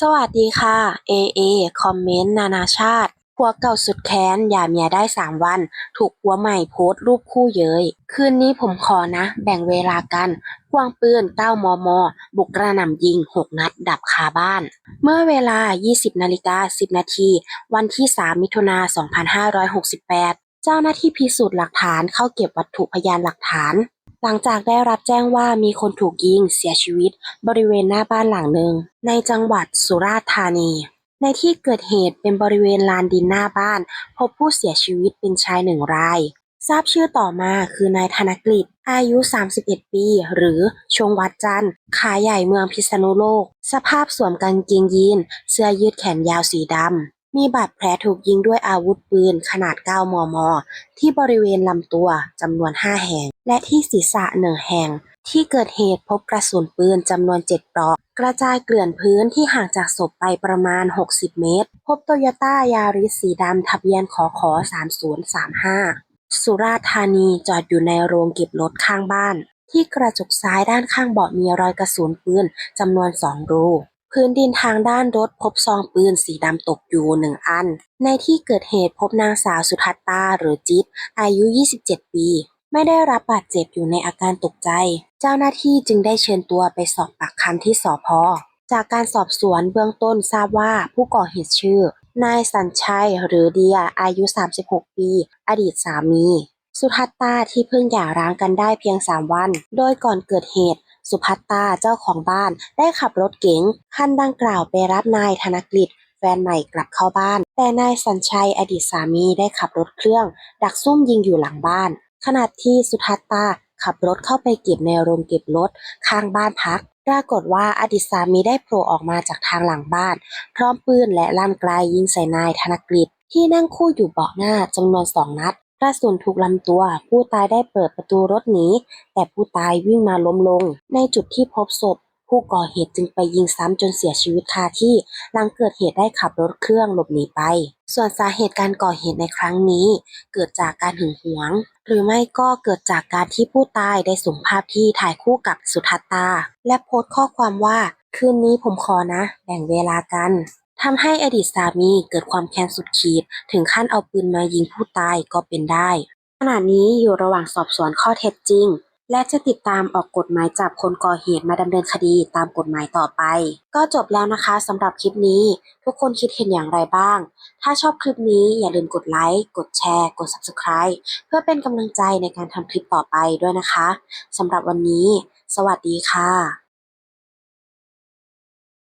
สวัสดีค่ะ AA คอมเมนต์นานาชาติ ผัวเก่าสุดแค้นหย่าเมียได้ 3 วัน ถูกผัวใหม่โพสต์รูปคู่เย้ย คืนนี้ผมขอนะ แบ่งเวลากัน ควางปืน 9 มม บุกกระหน่ำยิง 6 นัด ดับคาบ้าน เมื่อเวลา 20 นาฬิกา 10 นาที วันที่ 3 มิถุนา 2568 เจ้าหน้าที่พิสูจน์หลักฐานเข้าเก็บวัตถุพยานหลักฐาน หลังจากได้รับแจ้งว่ามีคนถูกยิงเสียชีวิต บริเวณหน้าบ้านหลังหนึ่งในจังหวัดสุราษฎร์ธานี ในที่เกิดเหตุเป็นบริเวณลานดินหน้าบ้าน พบผู้เสียชีวิตเป็นชายหนึ่งราย ทราบชื่อต่อมาคือนายธนกฤษอายุ 31 ปี หรือชงวัดจันทร์ขาใหญ่เมืองพิษณุโลก สภาพสวมกางเกงยีนเสื้อยืดแขนยาวสีดำ มีบาดแผลถูกยิงด้วยอาวุธปืนขนาด 9 มม ที่บริเวณลำตัวจำนวน 5 แห่ง และที่ศีรษะหนึ่งแห่ง ที่เกิดเหตุพบกระสุนปืนจำนวน 7 ปลอก กระจายเกลื่อนพื้นที่ห่างจากศพไปประมาณ 60 เมตร พบโตโยต้ายาริสสีดำทะเบียนขอขอ 3035 สุราษฎร์ธานีจอดอยู่ในโรงเก็บรถข้างบ้าน ที่กระจกซ้ายด้านข้างเบาะมีรอยกระสุนปืนจำนวน 2 รู พื้นดินทางด้านรถพบซองปืนสีดำตกอยู่หนึ่งอัน ในที่เกิดเหตุพบนางสาวสุทัตตาหรือจิ๊บอายุ 27 ปี ไม่ได้รับบาดเจ็บอยู่ในอาการตกใจ เจ้าหน้าที่จึงได้เชิญตัวไปสอบปากคำที่สพจากการสอบสวนเบื้องต้นทราบว่าผู้ก่อเหตุชื่อ นายสัญชัยหรือเดียอายุ 36 ปี อดีตสามี สุทัตตาที่เพิ่งหย่าร้างกันได้เพียง 3 วัน โดยก่อนเกิดเหตุ สุภัตตาเจ้าของบ้านได้ขับรถเก๋งคันดังกล่าวไปรับนายธนกฤษแฟนใหม่กลับเข้าบ้าน แต่นายสัญชัยอดีตสามีได้ขับรถเครื่อง ดักซุ่มยิงอยู่หลังบ้าน ขณะที่สุทัตตาขับรถเข้าไปเก็บในโรงเก็บรถข้างบ้านพัก ปรากฏว่าอดีตสามีได้โผล่ออกมาจากทางหลังบ้าน พร้อมปืนและลั่นไกลยิงใส่นายธนกฤษที่นั่งคู่อยู่เบาะหน้าจำนวนสองนัด กระสุนถูกลำตัว ผู้ตายได้เปิดประตูรถหนีแต่ผู้ตายวิ่งมาล้มลง ในจุดที่พบศพ ผู้ก่อเหตุจึงไปยิงซ้ำจนเสียชีวิตคาที่หลังเกิดเหตุได้ขับรถเครื่องหลบหนีไป ส่วนสาเหตุการก่อเหตุในครั้งนี้ เกิดจากการหึงหวง หรือไม่ก็เกิดจากการที่ผู้ตายได้ส่งภาพที่ถ่ายคู่กับสุทัตตา และโพสต์ข้อความว่าคืนนี้ผมขอนะ แบ่งเวลากัน ทำให้อดีตสามีเกิดความแค้นสุดขีด ถึงขั้นเอาปืนมายิงผู้ตายก็เป็นได้ ขณะนี้อยู่ระหว่างสอบสวนข้อเท็จจริง และจะติดตามออกกฎหมายจับคนก่อเหตุมาดำเนินคดีตามกฎหมายต่อไป ก็จบแล้วนะคะสำหรับคลิปนี้ ทุกคนคิดเห็นอย่างไรบ้าง ถ้าชอบคลิปนี้อย่าลืมกดไลค์ กดแชร์ กด Subscribe เพื่อเป็นกำลังใจในการทำคลิปต่อไปด้วยนะคะสำหรับวันนี้ สวัสดีค่ะ